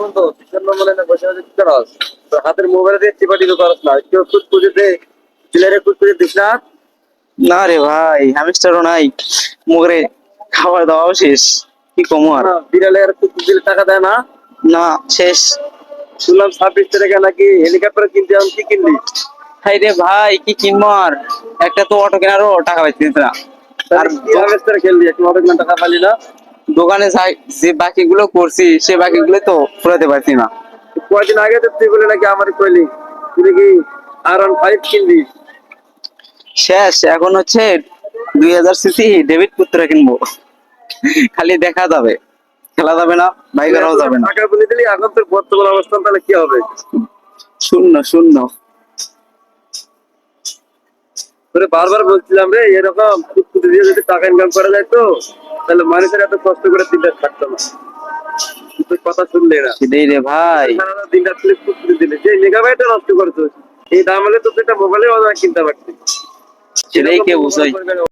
বন্ধু না বসে বসে কি করস তোর হাতের মোবাইলে দিয়ে টিপা টিপি করস না। কেউ খুঁজে দে। ছেলেরে খুঁজে দিস না। না রে ভাই হ্যামস্টারও নাই। মুখে খাবার দাওয়াও শেষ। কি কমো আর? খুদ দিলে টাকা দেয় না। না শেষ। শুনলাম ছাব্বিশ তারিখে নাকি হেলিকপ্টার কিনতে আমি কি কিনলি? হাই রে ভাই কি কিনবো আর? একটা তো অটো কেনারও টাকা পাইছি না। আর আর খেললি? একটু অনেক টাকা পালি না? দোকানে যাই- যে বাকিগুলো করছি সে বাকিগুলো তো ফুরাতে পারছি না। কয়দিন আগে তো তুই বলে নাকি আমার কইলি তুই কি আর ফাইভ কিনবি? শেষ এখন হচ্ছে দুই হাজার সিসি ডেবিট পুত্র কিনবো। খালি দেখা যাবে। খেলা যাবে না বাইক করাও যাবে না। টাকা বলে দিলি এখন তোর বর্তমান অবস্থান তাহলে কি হবে? শূন্য শূন্য। তোরে বারবার বলছিলাম রে এরকম দিয়ে যদি টাকা ইনকাম করা যায় তো? তাহলে মানুষের এত কষ্ট করে দিনটা থাকতো না। কিন্তু কথা শুনলে না। সেটাই রে ভাই। সারাটা দিনটা তুই করতে দিলে। যে মেগাবাইটটা নষ্ট করছ এই দাম হলে তো সেটা মোবাইলে কিনতে পারতি। সেটাই কে বুঝাই।